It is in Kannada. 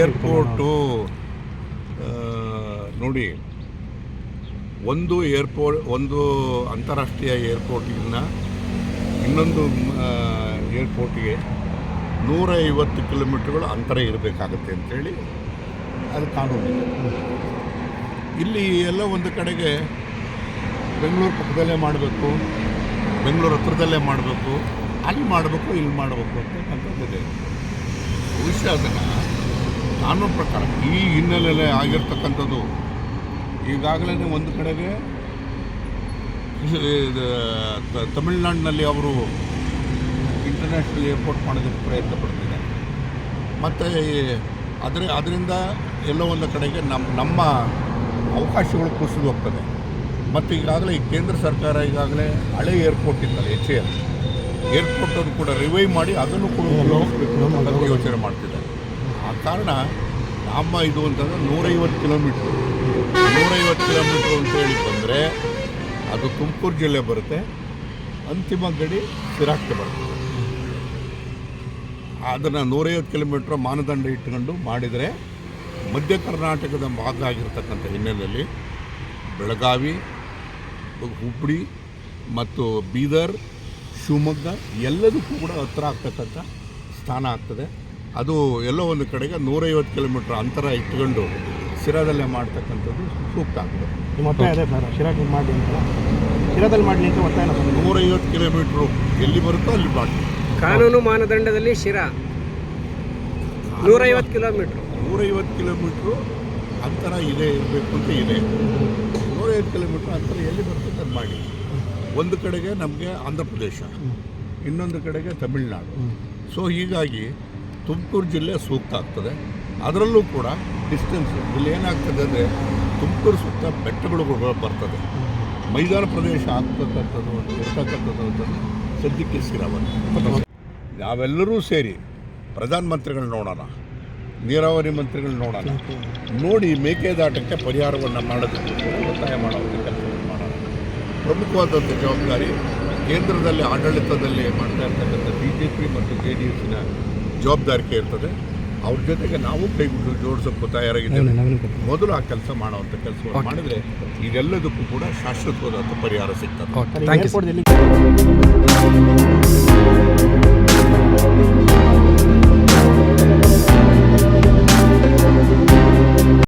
ಏರ್ಪೋರ್ಟು ನೋಡಿ ಒಂದು ಏರ್ಪೋರ್ಟ್ ಒಂದು ಅಂತಾರಾಷ್ಟ್ರೀಯ ಏರ್ಪೋರ್ಟಿನ ಇನ್ನೊಂದು ಏರ್ಪೋರ್ಟಿಗೆ ನೂರ ಐವತ್ತು ಕಿಲೋಮೀಟ್ರ್ಗಳು ಅಂತರ ಇರಬೇಕಾಗತ್ತೆ ಅಂತೇಳಿ ಅದು ಕಾನೂನು. ಇಲ್ಲಿ ಎಲ್ಲ ಒಂದು ಕಡೆಗೆ ಬೆಂಗಳೂರು ಪಕ್ಕದಲ್ಲೇ ಮಾಡಬೇಕು ಬೆಂಗಳೂರು ಹತ್ರದಲ್ಲೇ ಮಾಡಬೇಕು ಅಲ್ಲಿ ಮಾಡಬೇಕು ಇಲ್ಲಿ ಮಾಡಬೇಕು ಅಂತ ಇದೆ. ಬಹುಶಃ ಅದನ್ನು ಕಾನೂನು ಪ್ರಕಾರ ಈ ಹಿನ್ನೆಲೆಯಲ್ಲಿ ಆಗಿರ್ತಕ್ಕಂಥದ್ದು ಈಗಾಗಲೇ ಒಂದು ಕಡೆಗೆ ತಮಿಳ್ನಾಡಿನಲ್ಲಿ ಅವರು ಇಂಟರ್ನ್ಯಾಷನಲ್ ಏರ್ಪೋರ್ಟ್ ಮಾಡೋದಕ್ಕೆ ಪ್ರಯತ್ನ ಪಡ್ತಿದೆ ಮತ್ತು ಅದರ ಅದರಿಂದ ಎಲ್ಲೋ ಒಂದು ಕಡೆಗೆ ನಮ್ಮ ನಮ್ಮ ಅವಕಾಶಗಳು ಕುಸಿದು ಹೋಗ್ತದೆ ಮತ್ತು ಈಗಾಗಲೇ ಈ ಕೇಂದ್ರ ಸರ್ಕಾರ ಈಗಾಗಲೇ ಹಳೆ ಏರ್ಪೋರ್ಟ್ ಇತ್ತಲ್ಲ ಎಚ್ ಎ ಎಲ್. ಏರ್ಪೋರ್ಟನ್ನು ಕೂಡ ರಿವೈವ್ ಮಾಡಿ ಅದನ್ನು ಕೂಡ ಯೋಚನೆ ಮಾಡ್ತಿದ್ದಾರೆ. ಆ ಕಾರಣ ನಮ್ಮ ಇದು ಅಂತಂದರೆ ನೂರೈವತ್ತು ಕಿಲೋಮೀಟ್ರು. ನೂರೈವತ್ತು ಕಿಲೋಮೀಟ್ರು ಅಂತೇಳಿ ಬಂದರೆ ಅದು ತುಮಕೂರು ಜಿಲ್ಲೆ ಬರುತ್ತೆ. ಅಂತಿಮ ಗಡಿ ಸಿರಾಕ್ಕೆ ಬರುತ್ತೆ. ಅದನ್ನು ನೂರೈವತ್ತು ಕಿಲೋಮೀಟ್ರ್ ಮಾನದಂಡ ಇಟ್ಕೊಂಡು ಮಾಡಿದರೆ ಮಧ್ಯ ಕರ್ನಾಟಕದ ಭಾಗ ಆಗಿರ್ತಕ್ಕಂಥ ಹಿನ್ನೆಲೆಯಲ್ಲಿ ಬೆಳಗಾವಿ ಹುಬ್ಬಳ್ಳಿ ಮತ್ತು ಬೀದರ್, ಶಿವಮೊಗ್ಗ ಎಲ್ಲದಕ್ಕೂ ಕೂಡ ಹತ್ರ ಆಗ್ತಕ್ಕಂಥ ಸ್ಥಾನ ಆಗ್ತದೆ. ಅದು ಎಲ್ಲೋ ಒಂದು ಕಡೆಗೆ ನೂರೈವತ್ತು ಕಿಲೋಮೀಟ್ರ್ ಅಂತರ ಇಟ್ಕೊಂಡು ಶಿರಾದಲ್ಲೇ ಮಾಡ್ತಕ್ಕಂಥದ್ದು ಸೂಕ್ತ ಆಗ್ತದೆ. ನಿಮ್ಮ ಒತ್ತಾಯ ಅದೇ ಸರ್ ಶಿರಾದಲ್ಲಿ ಮಾಡಿ ಅಂತ. ಶಿರಾದಲ್ಲಿ ಮಾಡಲಿ ಅಂತ ಒತ್ತಾಯ ನೂರೈವತ್ತು ಕಿಲೋಮೀಟ್ರು ಎಲ್ಲಿ ಬರುತ್ತೋ ಅಲ್ಲಿ ಮಾಡಿ ಕಾನೂನು ಮಾನದಂಡದಲ್ಲಿ ಶಿರಾ. ನೂರೈವತ್ತು ಕಿಲೋಮೀಟ್ರ್. ನೂರೈವತ್ತು ಕಿಲೋಮೀಟ್ರು ಅಂತರ ಇದೆ ಇರಬೇಕು ಅಂತ ಇದೆ. ನೂರೈವತ್ತು ಕಿಲೋಮೀಟ್ರ್ ಅಂತರ ಎಲ್ಲಿ ಬರ್ತದೆ ಅದು ಮಾಡಿ ಒಂದು ಕಡೆಗೆ ನಮಗೆ ಆಂಧ್ರ ಪ್ರದೇಶ ಇನ್ನೊಂದು ಕಡೆಗೆ ತಮಿಳ್ನಾಡು. ಸೊ ಹೀಗಾಗಿ ತುಮಕೂರು ಜಿಲ್ಲೆ ಸೂಕ್ತ ಆಗ್ತದೆ. ಅದರಲ್ಲೂ ಕೂಡ ಡಿಸ್ಟೆನ್ಸ್ ಇಲ್ಲಿ ಏನಾಗ್ತದೆ ಅಂದರೆ ತುಮಕೂರು ಸುತ್ತ ಬೆಟ್ಟಗಳು ಬರ್ತದೆ. ಮೈದಾನ ಪ್ರದೇಶ ಆಗ್ತಕ್ಕಂಥದ್ದು ಇರ್ತಕ್ಕಂಥದ್ದು ಅಂತಂದರೆ ಸದ್ಯಕ್ಕೆ ಸ್ಥಿರವನ್ನು ನಾವೆಲ್ಲರೂ ಸೇರಿ ಪ್ರಧಾನಮಂತ್ರಿಗಳು ನೋಡೋಣ, ನೀರಾವರಿ ಮಂತ್ರಿಗಳು ನೋಡೋಣ. ನೋಡಿ ಮೇಕೆದಾಟಕ್ಕೆ ಪರಿಹಾರವನ್ನು ಮಾಡೋದಕ್ಕೆ ಒತ್ತಾಯ ಮಾಡೋದಕ್ಕೆ ಕೆಲಸವನ್ನು ಮಾಡೋಣ. ಪ್ರಮುಖವಾದಂಥ ಜವಾಬ್ದಾರಿ ಕೇಂದ್ರದಲ್ಲಿ ಆಡಳಿತದಲ್ಲಿ ಮಾಡ್ತಾ ಇರ್ತಕ್ಕಂಥ ಬಿ ಜೆ ಪಿ ಮತ್ತು ಜೆ ಡಿ ಎಸ್ಸಿನ ಜವಾಬ್ದಾರಿಕೆ ಇರ್ತದೆ. ಅವ್ರ ಜೊತೆಗೆ ನಾವು ಕೈ ಜೋಡಿಸೋಕ್ಕೂ ತಯಾರಾಗಿದ್ದೇವೆ. ಮೊದಲು ಆ ಕೆಲಸ ಮಾಡುವಂಥ ಕೆಲಸ ಮಾಡಿದರೆ ಇದೆಲ್ಲದಕ್ಕೂ ಕೂಡ ಶಾಶ್ವತವಾದಂಥ ಪರಿಹಾರ ಸಿಗ್ತದೆ.